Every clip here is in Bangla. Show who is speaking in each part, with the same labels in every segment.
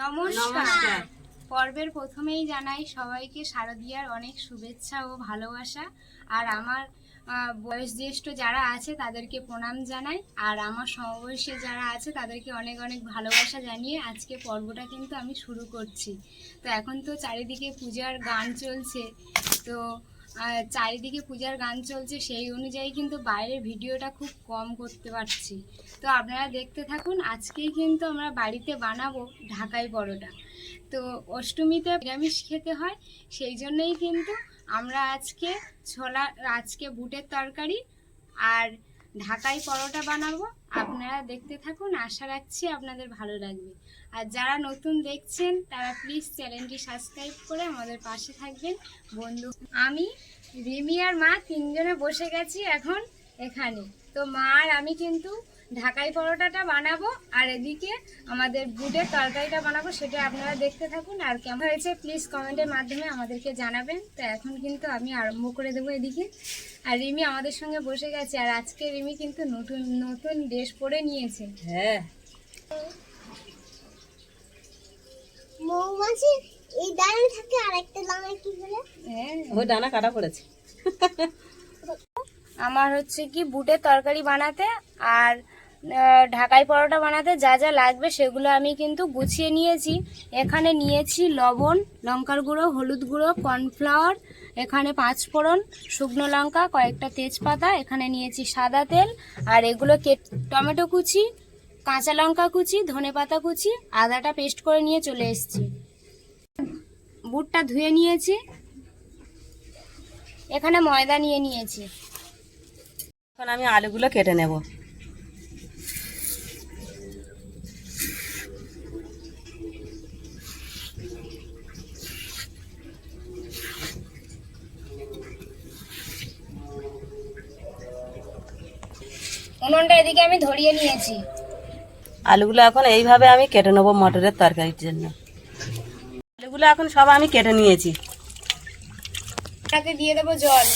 Speaker 1: নমস্কার। পর্বের প্রথমেই জানাই সবাইকে শারদিয়ার অনেক শুভেচ্ছা ও ভালোবাসা। আর আমার বয়োজ্যেষ্ঠ যারা আছে তাদেরকে প্রণাম জানাই। আর আমার সমবয়সী যারা আছে তাদেরকে অনেক অনেক ভালোবাসা জানিয়ে আজকে পর্বটা কিন্তু আমি শুরু করছি। তো এখন তো চারিদিকে পূজার গান চলছে। তো চারিদিকে পূজার গান চলছে সেই অনুযায়ী কিন্তু বাইরের ভিডিওটা খুব কম করতে পারছি। তো আপনারা দেখতে থাকুন, আজকেই কিন্তু আমরা বাড়িতে বানাবো ঢাকাই পরোটা। তো অষ্টমীতে নিরামিষ খেতে হয়, সেই জন্যই কিন্তু আমরা আজকে ছোলা, আজকে বুটের তরকারি আর ঢাকাই পরোটা বানাবো। আপনারা দেখতে থাকুন, আশা রাখছি আপনাদের ভালো লাগবে। আর যারা নতুন দেখছেন, তারা প্লিজ চ্যানেলটি সাবস্ক্রাইব করে আমাদের পাশে থাকবেন। বন্ধু, আমি, রিমি আর মা তিনজনে বসে গেছি এখন এখানে। তো মা আর আমি কিন্তু ঢাকাই পরোটাটা বানাবো আর এদিকে আমাদের বুটের তরকারিটা বানাবো সেটা আপনারা দেখতে থাকুন আর কেমন হয়েছে প্লিজ কমেন্টের মাধ্যমে আমাদেরকে জানাবেন। তো এখন কিন্তু আমি আরম্ভ করে দেবো এদিকে। আর রিমি আমাদের সঙ্গে বসে গেছে আর আজকে রিমি কিন্তু নতুন নতুন ড্রেস পরে নিয়েছে।
Speaker 2: হ্যাঁ।
Speaker 3: মৌমাছি এই দানা থাকে আর একটা দানা কি বলে?
Speaker 1: হ্যাঁ।
Speaker 2: ওই ডানা কাটা পড়েছে।
Speaker 1: আমার হচ্ছে কি বুটের তরকারি বানাতে আর ঢাকাই পরোটা বানাতে যা যা লাগবে সেগুলো আমি কিন্তু গুছিয়ে নিয়েছি। এখানে নিয়েছি লবণ, লঙ্কার গুঁড়ো, হলুদ গুঁড়ো, কর্নফ্লাওয়ার, এখানে পাঁচ ফোড়ন, শুকনো লঙ্কা, কয়েকটা তেজপাতা, এখানে নিয়েছি সাদা তেল, আর এগুলো কে, টমেটো কুচি, কাঁচা লঙ্কা কুচি, ধনে পাতা কুচি, আদাটা পেস্ট করে নিয়ে চলে এসেছি। বুটটা ধুয়ে নিয়েছি। এখানে ময়দা নিয়ে নিয়েছি।
Speaker 2: এখন আমি আলুগুলো কেটে নেব।
Speaker 1: উনুনটা এদিকে আমি ধরিয়ে নিয়েছি।
Speaker 2: আলুগুলো এখন এইভাবে আমি কেটে নেব মটরের তরকারির জন্য। আলুগুলো এখন সব আমি কেটে নিয়েছি।
Speaker 1: তাতে দিয়ে দেবো জল।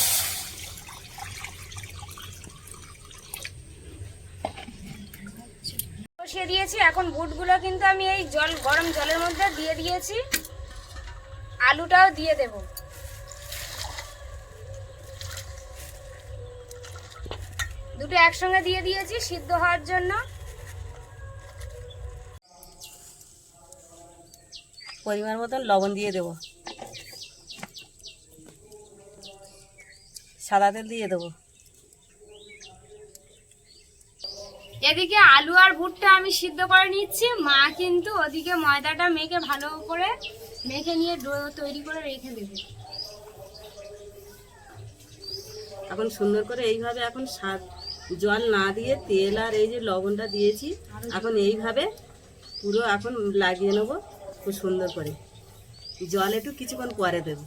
Speaker 1: বসিয়ে দিয়েছি এখন বুটগুলো কিন্তু আমি এই জল গরম জলের মধ্যে দিয়ে দিয়েছি। আলুটাও দিয়ে দেব। দুটো একসঙ্গে দিয়ে দিয়েছি সিদ্ধ হওয়ার জন্য।
Speaker 2: পরিমাণ মতন লবণ দিয়ে দেবো। সাদা তেল দিয়ে দেবো।
Speaker 1: এদিকে আলু আর ভুট্টা আমি সিদ্ধ করে নিচ্ছি। মা কিন্তু ওদিকে ময়দাটা মেখে ভালো করে মেখে নিয়ে ডো তৈরি করে রেখে দেবে।
Speaker 2: এখন সুন্দর করে এইভাবে এখন স্বাদ জল না দিয়ে তেল আর এই যে লবণটা দিয়েছি, এখন এইভাবে পুরো এখন লাগিয়ে নেব খুব সুন্দর করে। জল একটু কিছুক্ষণ পরে দেবো।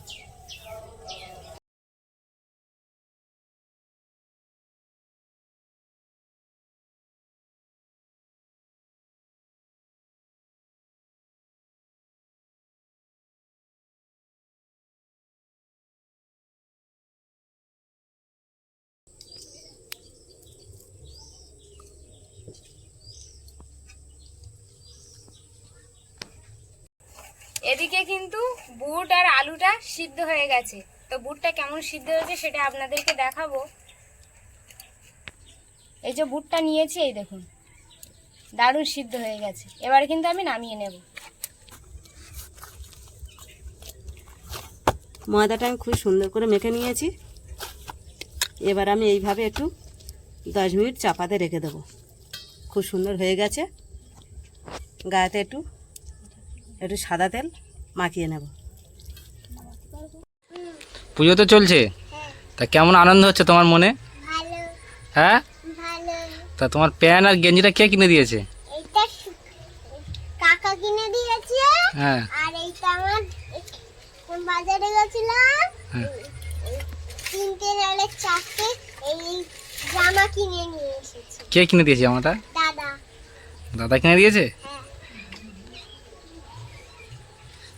Speaker 1: এদিকে কিন্তু বুট আর আলুটা সিদ্ধ হয়ে গেছে। তো বুটটা কেমন সিদ্ধ হয়েছে সেটা আপনাদেরকে দেখাবো। এই যে বুটটা নিয়েছি, এই দেখুন। দারুণ সিদ্ধ হয়ে গেছে। এবার কিন্তু আমি নামিয়ে নেব।
Speaker 2: ময়দাটা আমি খুব সুন্দর করে মেখে নিয়েছি। এবার আমি এইভাবে একটু দশ মিনিট চাপাতে রেখে দেবো। খুব সুন্দর হয়ে গেছে। গায়েতে একটু একটু সাদা তেল মাখিয়ে নেব।
Speaker 4: পুজো তো চলছে? তা কেমন আনন্দ হচ্ছে তোমার মনে? হ্যাঁ? তা তোমার প্যান্ট আর গেঞ্জিটা কে কিনে দিয়েছে?
Speaker 3: কাকা কিনে দিয়েছে।
Speaker 4: হ্যাঁ।
Speaker 3: আর এইটা আমার বাজারে গেছিলাম
Speaker 4: হ্যাঁ।
Speaker 3: তিনটে নালে চারটে এই জামা কিনে নিয়ে এসেছি।
Speaker 4: কে কিনে দিয়েছে আমাটা
Speaker 3: দাদা।
Speaker 4: দাদা কিনে দিয়েছে?
Speaker 3: হ্যাঁ।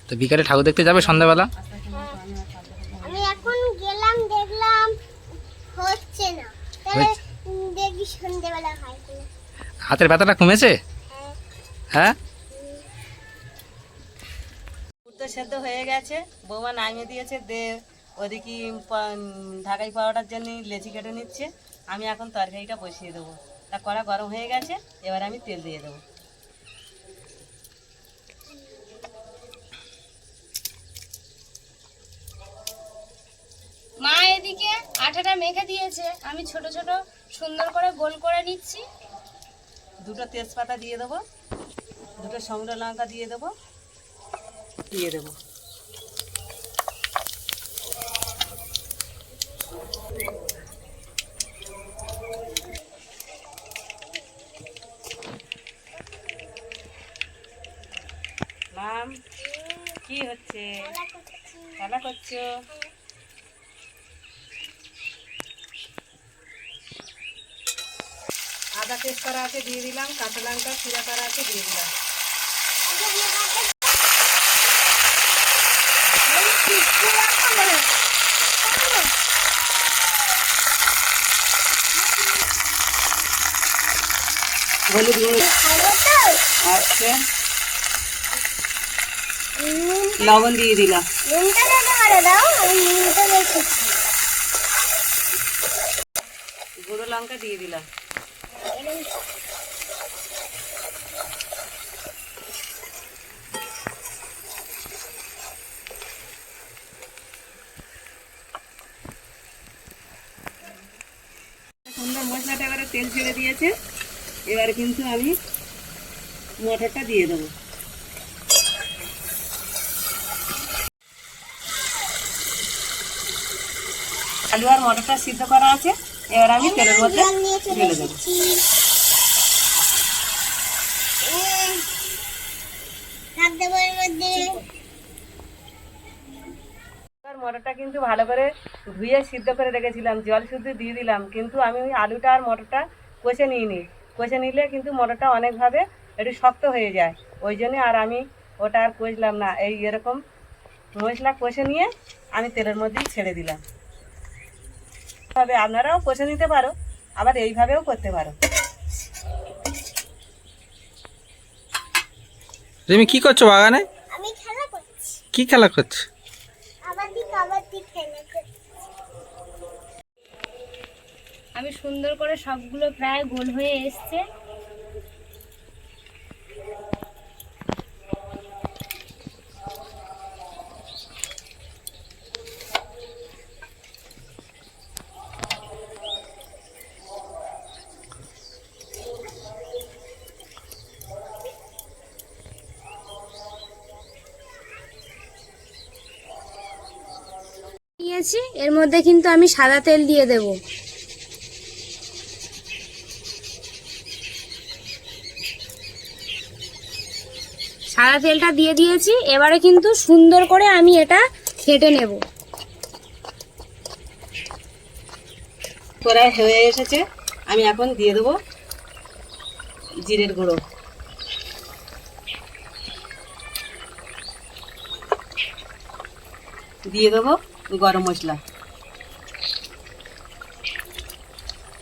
Speaker 4: তো বিকালে ঠাকুর দেখতে যাবে সন্ধ্যাবেলা?
Speaker 3: আমি এখন গেলাম দেখলাম হচ্ছে না। দেখি সন্ধ্যেবেলা
Speaker 4: হাতের ব্যথাটা কমেছে?
Speaker 3: হ্যাঁ।
Speaker 4: হ্যাঁ
Speaker 2: তো সেদ্ধ হয়ে গেছে বৌমা নামিয়ে দিয়েছে দে ওদিকে ঢাকাই পাওয়াটার জন্য লেচি কেটে নিচ্ছে। আমি এখন তরকারিটা বসিয়ে দেবো। তা কড়া গরম হয়ে গেছে এবার আমি তেল দিয়ে দেবো।
Speaker 1: মা এদিকে আঠাটা মেখে দিয়েছে। আমি ছোট ছোট সুন্দর করে গোল করে নিচ্ছি।
Speaker 2: দুটো তেজপাতা দিয়ে দেবো। দুটো শুকনো লঙ্কা দিয়ে দেবো। দিয়ে দেবো। মাম কি হচ্ছে? খেলা করছ? আদা আছে, দিয়ে দিলাম। কাঁচা লঙ্কা, চিরা করা আছে দিয়ে দিলাম। আচ্ছা। লবণ দিয়ে দিলাম। গুঁড়ো লঙ্কা দিয়ে দিলাম। সুন্দর মশলাটা এবারে তেল ছেড়ে দিয়েছে। এবারে কিন্তু আমি মটরটা দিয়ে দেবো। আলু আর মটরটা সিদ্ধ করা আছে। এবার আমি তেলের মধ্যে ঢেলে মটরটা কিন্তু ভালো করে ধুয়ে সিদ্ধ করে রেখেছিলাম, জল শুদ্ধ দিয়ে দিলাম, কিন্তু আমি ওই আলুটা আর মটরটা কষে নিইনি। কষে নিলে কিন্তু মটরটা অনেকভাবে একটু শক্ত হয়ে যায়। ওই জন্য আর আমি ওটা আর কষলাম না। এই এরকম মশলা কষে নিয়ে আমি তেলের মধ্যেই ছেড়ে দিলাম। তবে আপনারাও কষে নিতে পারো আবার এইভাবেও করতে পারো।
Speaker 4: তুমি কি করছ বাগানে?
Speaker 3: আমি খেলা করছি।
Speaker 4: কি খেলা করছ?
Speaker 3: খেলা
Speaker 1: আমি সুন্দর করে সবগুলো প্রায় গোল হয়ে এসছে। নিয়েছি, এর মধ্যে কিন্তু আমি সাদা তেল দিয়ে দেবো। সাদা তেলটা দিয়ে দিয়েছি, এবারে কিন্তু সুন্দর করে আমি এটা খেটে নেব।
Speaker 2: কড়াই হয়ে এসেছে, আমি এখন দিয়ে দেবো জিরের গুঁড়ো। দিয়ে দেবো গরম মশলা।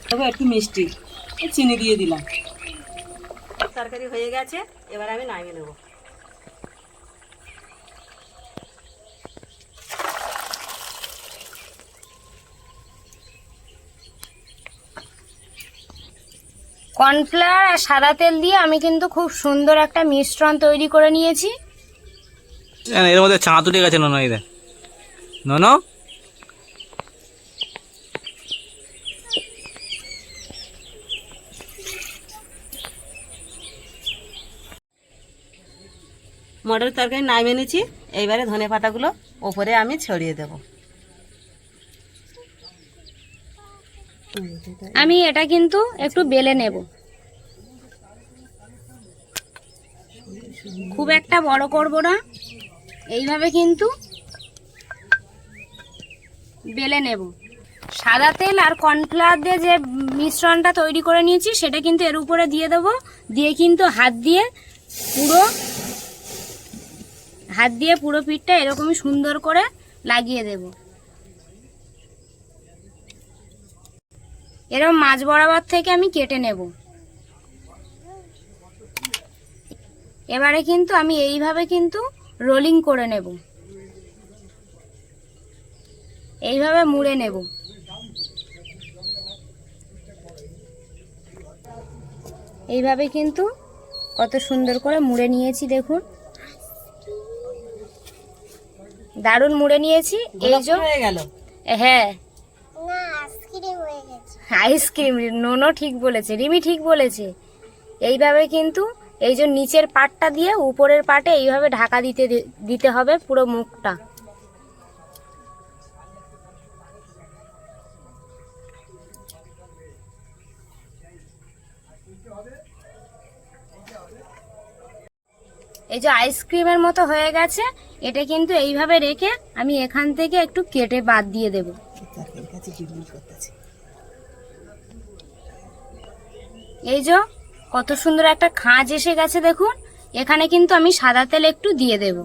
Speaker 2: দেবো একটু মিষ্টি। চিনি দিয়ে দিলাম। তরকারি হয়ে গেছে এবার আমি নামিয়ে নেব।
Speaker 1: কর্নফ্লাওয়ার আর সাদা তেল দিয়ে আমি কিন্তু খুব সুন্দর একটা মিশ্রণ তৈরি করে নিয়েছি।
Speaker 4: এর মধ্যে চাঁদ উঠে গেছে নন এই দেখ। নন
Speaker 2: মটর তরকারি নামিয়ে নিচ্ছি এইবারে ধনে পাতাগুলো ওপরে আমি ছড়িয়ে দেবো।
Speaker 1: আমি এটা কিন্তু একটু বেলে নেব। খুব একটা বড় করব না। এইভাবে কিন্তু বেলে নেব। সাদা তেল আর কর্নফ্লাওয়ার দিয়ে যে মিশ্রণটা তৈরি করে নিয়েছি, সেটা কিন্তু এর উপরে দিয়ে দেবো। দিয়ে কিন্তু হাত দিয়ে পুরো, হাত দিয়ে পুরো পিঠটা এরকমই সুন্দর করে লাগিয়ে দেবো। এরকম মাছ বরাবর থেকে আমি কেটে নেব। এবারে কিন্তু আমি এইভাবে কিন্তু রোলিং করে নেব। এইভাবে মুড়ে নেব। এইভাবে কিন্তু কত সুন্দর করে মুড়ে নিয়েছি দেখুন। দারুণ মুড়ে নিয়েছি। এই যে
Speaker 2: হয়ে গেল?
Speaker 1: হ্যাঁ।
Speaker 3: আইসক্রিম হয়ে
Speaker 1: আইসক্রিম নোনো ঠিক বলেছে রিমি ঠিক বলেছে। এইভাবে কিন্তু এই যে নিচের পাটটা দিয়ে উপরের পাটে এইভাবে ঢাকা দিতে দিতে হবে পুরো মুখটা। এই যে আইসক্রিমের মতো হয়ে গেছে, এটা কিন্তু এইভাবে রেখে আমি এখান থেকে একটু কেটে বাদ দিয়ে দেবো। এই যে কত সুন্দর একটা খাঁজ এসে গেছে দেখুন, এখানে কিন্তু আমি সাদা তেল একটু দিয়ে দেব।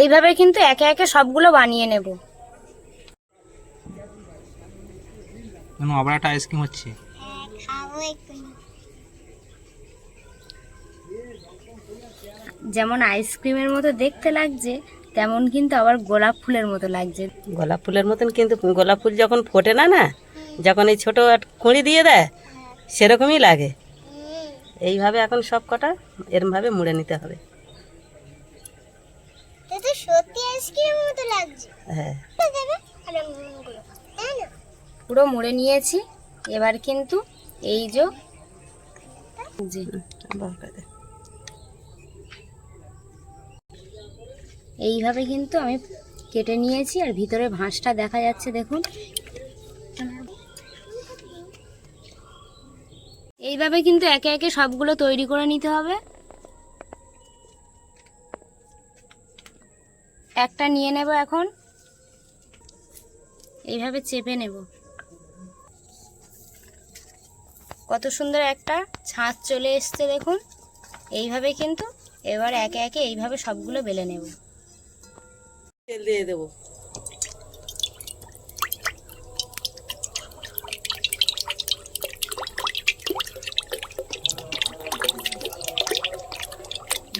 Speaker 1: এইভাবে কিন্তু একে একে সবগুলো বানিয়ে নেব।
Speaker 4: কেন আবার একটা আইসক্রিম হচ্ছে?
Speaker 3: হ্যাঁ খাব একটু
Speaker 1: যেমন আইসক্রিমের মতো দেখতে লাগছে তেমন কিন্তু আবার গোলাপ ফুলের মতো লাগছে।
Speaker 2: গোলাপ ফুলের মতন কিন্তু গোলাপ ফুল যখন ফোটে না না যখন এই ছোটো কুঁড়ি দিয়ে দেয় সেরকমই লাগে। এইভাবে এখন সব কটা এরমভাবে মুড়ে নিতে হবে।
Speaker 3: এটা সত্যি আইসক্রিম মতো লাগছে।
Speaker 2: হ্যাঁ।
Speaker 1: পুরো মুড়ে নিয়েছি। এবার কিন্তু এই যে। এইভাবে কিন্তু আমি কেটে নিয়েছি আর ভিতরে ভাঁজটা দেখা যাচ্ছে, দেখুন। এইভাবে কিন্তু একে একে সবগুলো তৈরি করে নিতে হবে। একটা নিয়ে নেব এখন। এইভাবে চেপে নেব। কত সুন্দর একটা ছাঁচ চলে এসছে দেখুন। এইভাবে কিন্তু এবার একে একে এইভাবে সবগুলো বেলে নেব।
Speaker 2: তেল দিয়ে দেবো।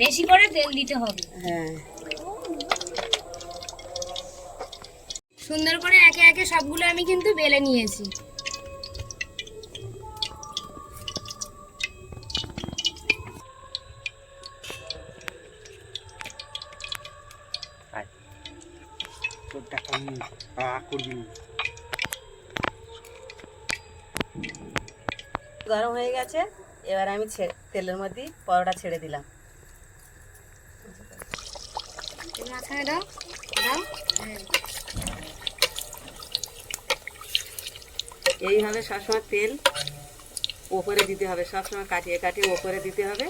Speaker 1: বেশি করে তেল দিতে হবে।
Speaker 2: হ্যাঁ।
Speaker 1: সুন্দর করে একে একে সবগুলো আমি কিন্তু বেলে নিয়েছি।
Speaker 2: গরম হয়ে গেছে এবার আমি তেলের মধ্যে পরোটা ছেড়ে দিলাম।
Speaker 1: মাথায় দাও দাও।
Speaker 2: এইভাবে সবসময় তেল ওপরে দিতে হবে সবসময় কাটিয়ে কাটিয়ে ওপরে দিতে হবে।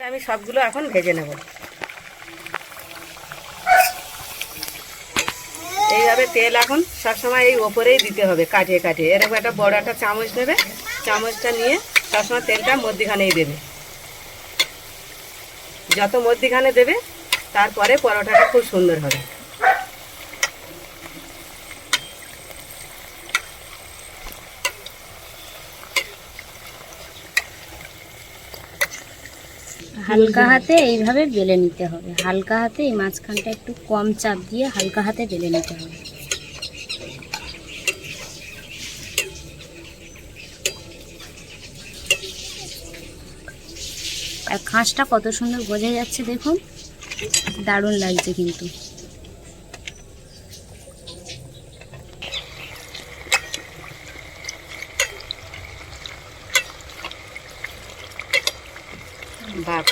Speaker 2: আমি সবগুলো এখন ভেজে নেব। এইভাবে তেল এখন সবসময় এই ওপরেই দিতে হবে কাটিয়ে কাটিয়ে। এরকম একটা বড় একটা চামচ নেবে চামচটা নিয়ে সবসময় তেলটা মধ্যিখানেই দেবে। যত মধ্যিখানে দেবে, তারপরে পরোটাটা খুব সুন্দর হবে।
Speaker 1: হালকা হাতে এইভাবে বেলে নিতে হবে। হালকা হাতে এই মাঝখানটা একটু কম চাপ দিয়ে হালকা হাতে বেলে নিতে হবে। আর খাঁজটা কত সুন্দর বোঝা যাচ্ছে দেখুন। দারুণ লাগছে কিন্তু।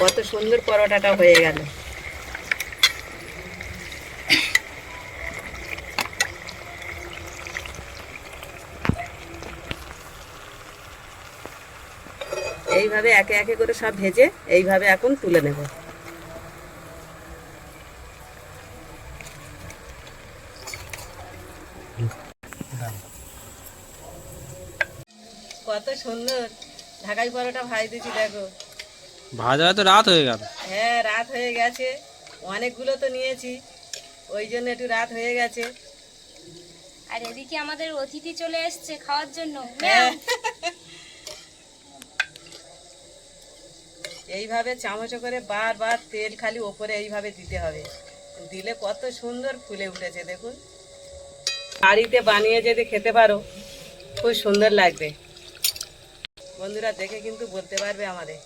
Speaker 2: কত সুন্দর পরোটাটা হয়ে গেল। এইভাবে একে একে করে সব ভেজে এইভাবে এখন তুলে নেব। কত সুন্দর ঢাকাই পরোটা ভাই দিচ্ছি দেখো।
Speaker 4: ভাজা তো রাত হয়ে গেল।
Speaker 2: হ্যাঁ রাত হয়ে গেছে। অনেকগুলো তো নিয়েছি। ওই জন্য একটু রাত হয়ে গেছে।
Speaker 1: আর এদিকে আমাদের অতিথি চলে এসছে খাওয়ার জন্য।
Speaker 2: হ্যাঁ। এইভাবে চামচে করে বারবার তেল খালি ওপরে এইভাবে দিতে হবে। দিলে কত সুন্দর ফুলে উঠেছে দেখুন। বাড়িতে বানিয়ে যদি খেতে পারো খুব সুন্দর লাগবে। বন্ধুরা দেখে কিন্তু বলতে পারবে আমাদের।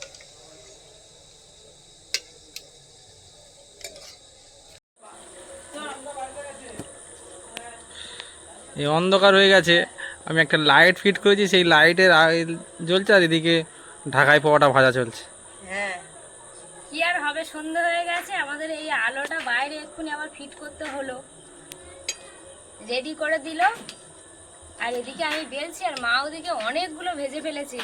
Speaker 4: এই অন্ধকার হয়ে গেছে। আমি একটা লাইট ফিট করেছি, সেই লাইটের জ্বলছে আর এদিকে ঢাকায় পাওয়াটা ভাজা চলছে।
Speaker 2: হ্যাঁ।
Speaker 1: কি আর হবে? সন্ধ্যা হয়ে গেছে, আমাদের এই আলোটা বাইরে এক্ষুনি আবার ফিট করতে হলো। রেডি করে দিল। আর এদিকে আমি বেলছি আর মা ওদিকে অনেকগুলো ভেজে ফেলেছে।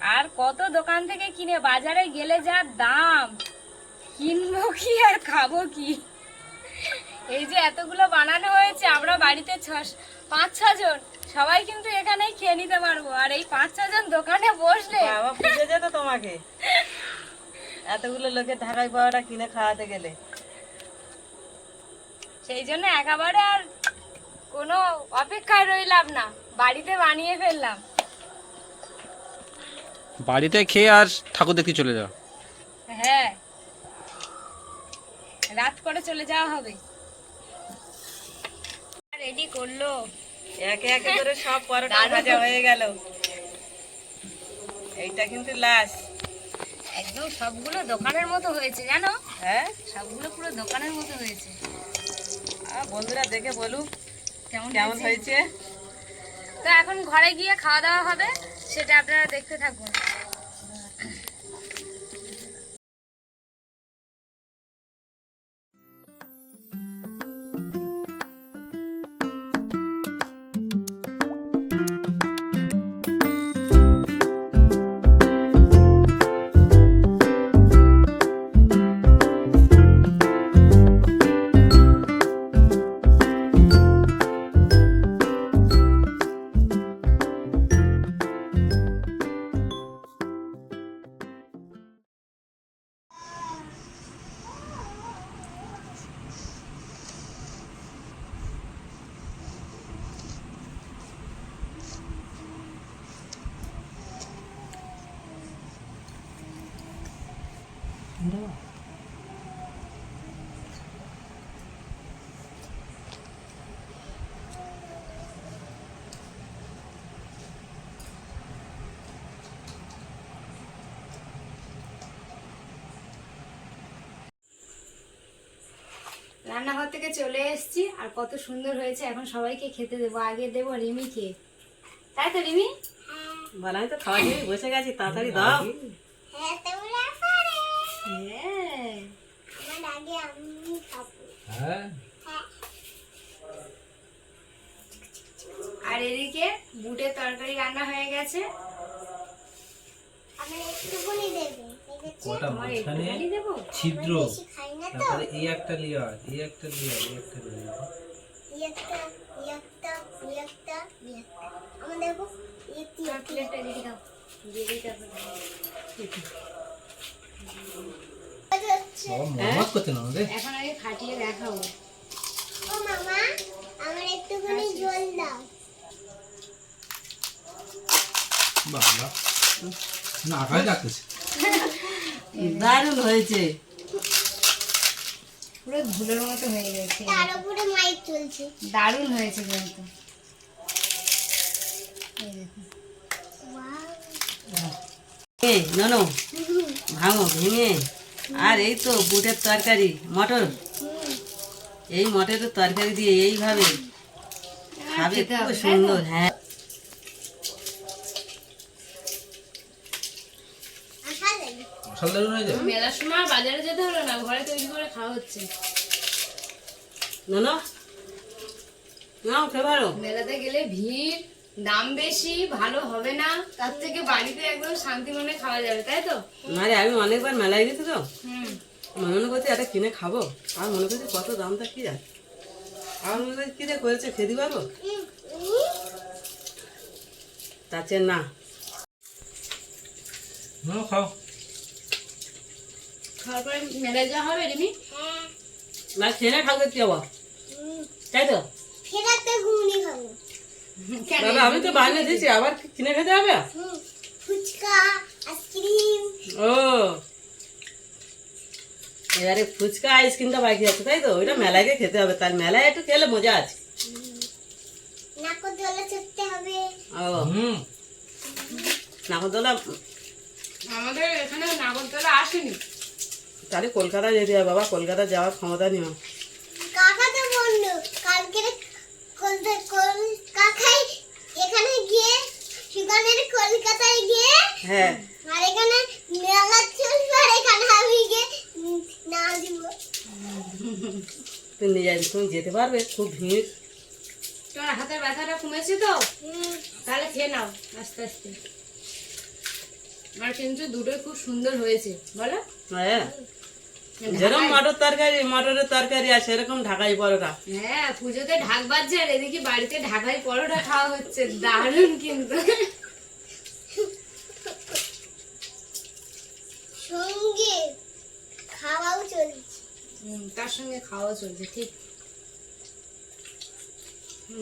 Speaker 1: আর কত দোকান থেকে কিনে, বাজারে গেলে যা দাম। কিনবো কি আর খাব কি? এই যে এতগুলো বানানো হয়েছে, আমরা বাড়িতে পাঁচ ছজন সবাই কিন্তু এখানেই খেয়ে নিতে পারব। আর এই পাঁচ ছজন দোকানে বসলে
Speaker 2: বাবা বুঝে যেত তোমাকে। এতগুলো লোকের ঢাকাই পাওয়াটা কিনে খাওয়াতে গেলে।
Speaker 1: সেই জন্য একেবারে আর কোনো অপেক্ষায় রইলাম না। বাড়িতে বানিয়ে ফেললাম।
Speaker 4: বাড়িতে খেয়ে আর ঠাকুর দেখতে চলে যাও।
Speaker 1: হ্যাঁ। রাত করে চলে যাওয়া হবে। রেডি করল।
Speaker 2: একে একে করে সব পরোটা ভাজা হয়ে গেল। এইটা কিন্তু লাশ
Speaker 1: একদম সবগুলো দোকানের মতো হয়েছে জানো?
Speaker 2: হ্যাঁ?
Speaker 1: সবগুলো পুরো দোকানের মতো হয়েছে।
Speaker 2: আর বন্ধুরা দেখে বলুক
Speaker 1: কেমন
Speaker 2: কেমন
Speaker 1: হয়েছে?
Speaker 2: হয়েছে?
Speaker 1: তো এখন ঘরে গিয়ে খাওয়া দাওয়া হবে সেটা আপনারা দেখতে থাকুন। রান্নাঘর থেকে চলে এসেছি আর কত সুন্দর হয়েছে। এখন সবাইকে খেতে দেবো। আগে দেবো রিমিকে। তাই তো রিমি?
Speaker 2: বলা তো খাওয়া দিয়ে বসে গেছি তাড়াতাড়ি দাও।
Speaker 3: হ্যাঁ
Speaker 1: হ্যাঁ।
Speaker 3: হ্যাঁ।
Speaker 1: আর এদিকে বুটের তরকারি রান্না হয়ে গেছে।
Speaker 5: ছিদ্র। তারপরে এই একটা লেয়ার এই একটা লেয়ার এই একটা লেয়ার
Speaker 3: এই একটা এই একটা এই একটা এই একটা। আমার দেখো এই একটি
Speaker 1: তোমার দাও। দিয়ে দিই তারপর
Speaker 3: হচ্ছে।
Speaker 5: বাবা মরমত করতে না রে
Speaker 1: এখন আগে খাটিয়ে দেখাবো
Speaker 3: ও মামা আমার একটুখানি জল দাও।
Speaker 5: বাবা না আকাশ ডাকতেছে।
Speaker 2: দারুণ হয়েছে।
Speaker 1: পুরো ধুলোর মতো হয়ে গেছে।
Speaker 3: তার উপরে মাইক চলছে।
Speaker 1: দারুণ হয়েছে কিন্তু। এই দেখুন।
Speaker 3: ওয়াও
Speaker 2: এই ননো ভাঙো ভেঙে। আর এই তো বুটের তরকারি মটর। এই মটরের তরকারি দিয়ে এইভাবে খাবে খুব সুন্দর হ্যাঁ
Speaker 3: আশা
Speaker 5: মশাল হয়ে যাবে।
Speaker 1: মেলার সময় বাজারে যেতে হলো না ঘরে তৈরি করে খাওয়া হচ্ছে।
Speaker 2: না না নাও খেয়ে পারো
Speaker 1: মেলাতে গেলে ভিড় দাম বেশি ভালো হবে না তার থেকে বাড়িতে একদম শান্তি মনে খাওয়া যাবে তাই তো?
Speaker 2: না রে আমি অনেকবার মেলায় গেছি তো।
Speaker 1: হুম।
Speaker 2: মনে মনে করছি এটা কিনে খাব। আর মনে করছি কত দামটা কি যায় আর মনে করছি কি রে করেছে খেতে পারব তার চেয়ে না।
Speaker 5: খাও।
Speaker 1: খাওয়ার পরে যাওয়া হবে রিমি?
Speaker 3: হ্যাঁ
Speaker 2: না খেয়ে না খাব কি আবার? তাই তো?
Speaker 3: ফেরাতে ঘুগনি খাব।
Speaker 2: দাদা আমি তো বানিয়ে দিয়েছি আবার কিনে খেতে হবে?
Speaker 3: Phuchka ice cream.
Speaker 2: ও। এবারে ফুচকা আইসক্রিমটা বাকি আছে তাই তো? ওইটা মেলায় গিয়ে খেতে হবে তার মেলায় একটু খেলে মজা আছে।
Speaker 3: নাকরদোলা চড়তে হবে।
Speaker 2: ও।
Speaker 5: হুম।
Speaker 2: নাগরদোলা
Speaker 1: আমাদের এখানে নাগরদোলা আসেনি।
Speaker 2: তাহলে কলকাতা যেতে হবে বাবা। কলকাতা যাওয়ার ক্ষমতা নেই আমার।
Speaker 3: বলল কালকে কাকাই এখানে গিয়ে সুগানের কলকাতায় গিয়ে
Speaker 2: হ্যাঁ।
Speaker 3: আর এখানে মেলা চলবে আর এখানে আমি গিয়ে না দিব।
Speaker 2: তুমি নিয়ে তুমি যেতে পারবে খুব ভিড়।
Speaker 1: তোমার হাতের ব্যথাটা কমেছে তো?
Speaker 3: হুম,
Speaker 1: তাহলে খেয়ে নাও আস্তে আস্তে। আমার কিন্তু দুটোই খুব সুন্দর হয়েছে বলো?
Speaker 2: হ্যাঁ। যেরকম মটর তরকারি মটরের তরকারি আর সেরকম ঢাকাই পরোটা।
Speaker 1: হ্যাঁ পুজোতে ঢাক বাজছে আর এদিকে বাড়িতে ঢাকাই পরোটা খাওয়া হচ্ছে। দারুণ কিন্তু।
Speaker 3: সঙ্গে খাওয়াও চলছে।
Speaker 1: তার সঙ্গে খাওয়া চলছে ঠিক।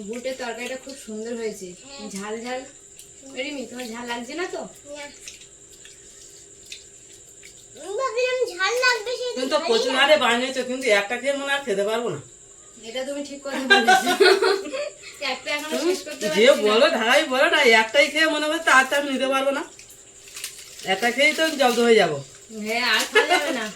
Speaker 1: বুটের তরকারিটা খুব সুন্দর হয়েছে। ঝাল ঝাল। রিমি তোমার ঝাল লাগছে না তো?
Speaker 2: একটা খেয়ে মনে আর খেতে পারব একটাই খেয়ে মনে হচ্ছে আর চাপ নিতে পারব একটা খেয়েই তো জব্দ হয়ে যাব।
Speaker 1: হ্যাঁ আর খাওয়া যাবে না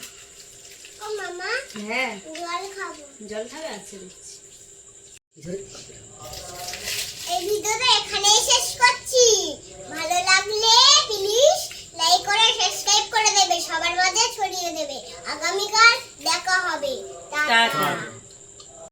Speaker 3: ভালো লাগলে
Speaker 1: করে
Speaker 3: সাবস্ক্রাইব করে
Speaker 1: দেবে সবার মাঝে ছড়িয়ে দেবে। আগামীকাল দেখা হবে। টাটা।